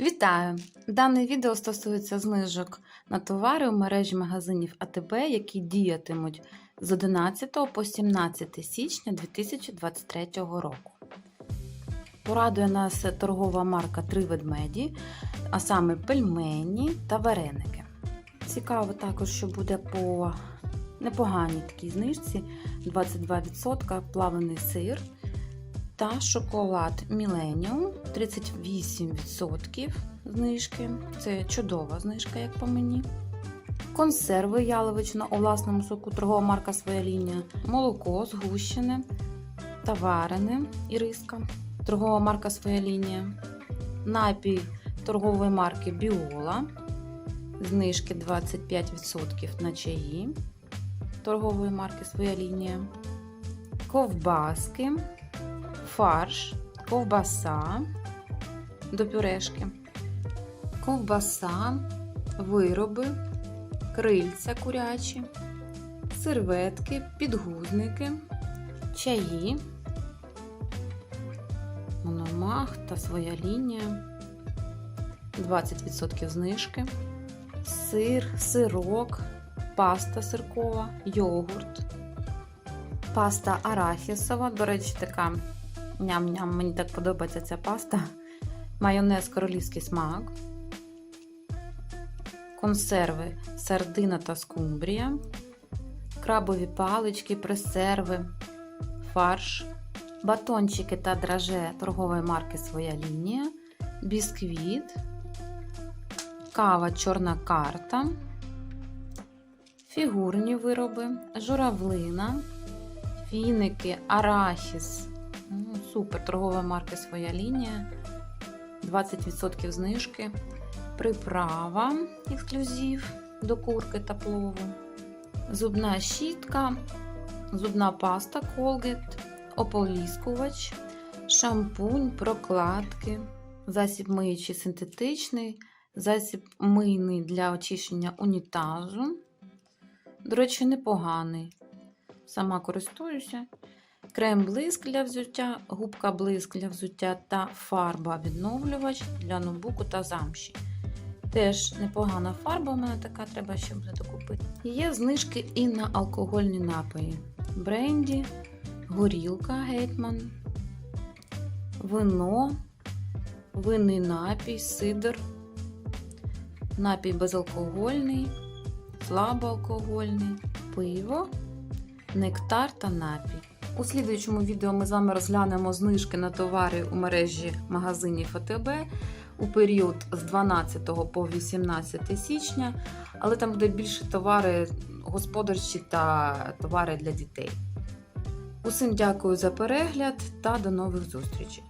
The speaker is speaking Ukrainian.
Вітаю! Дане відео стосується знижок на товари у мережі магазинів АТБ, які діятимуть з 11 по 17 січня 2023 року. Порадує нас торгова марка Три ведмеді, а саме пельмені та вареники. Цікаво також, що буде по непоганій такій знижці 22% плавлений сир та шоколад Millennium 38% знижки. Це чудова знижка, як по мені. Консерви яловичина у власному соку, торгова марка своя лінія, молоко згущене та варене іриска, торгова марка своя лінія, напій торгової марки Біола, знижки 25% на чаї, торгової марки своя лінія, ковбаски фарш, ковбаса до пюрешки, ковбаса, вироби, крильця курячі, серветки, підгузники, чаї, мономах та своя лінія, 20% знижки, сир, сирок, паста сиркова, йогурт, паста арахісова, до речі, така. Ням-ням, мені так подобається ця паста. Майонез королівський смак. Консерви сардина та скумбрія. Крабові палички, пресерви, фарш, батончики та драже торгової марки Своя лінія, бісквіт, кава чорна карта, фігурні вироби, журавлина, фіники, арахіс. Ну, Супер, торгова марка своя лінія. 20% знижки. Приправа ексклюзив до курки та плову. Зубна щітка, зубна паста Colgate, ополіскувач, шампунь, прокладки, засіб миючий синтетичний, засіб мийний для очищення унітазу. До речі, непоганий. Сама користуюся крем блиск для взуття, губка блиск для взуття та фарба відновлювач для ноутбуку та замші. Теж непогана фарба, у мене така, треба ще буде докупити. Є знижки і на алкогольні напої: бренді, горілка гетьман, вино, винний напій, сидр, напій безалкогольний, слабоалкогольний, пиво, нектар та напій. У слідуючому відео ми з вами розглянемо знижки на товари у мережі магазинів АТБ у період з 12 по 18 січня, але там буде більше товари господарчі та товари для дітей. Усім дякую за перегляд та до нових зустрічей!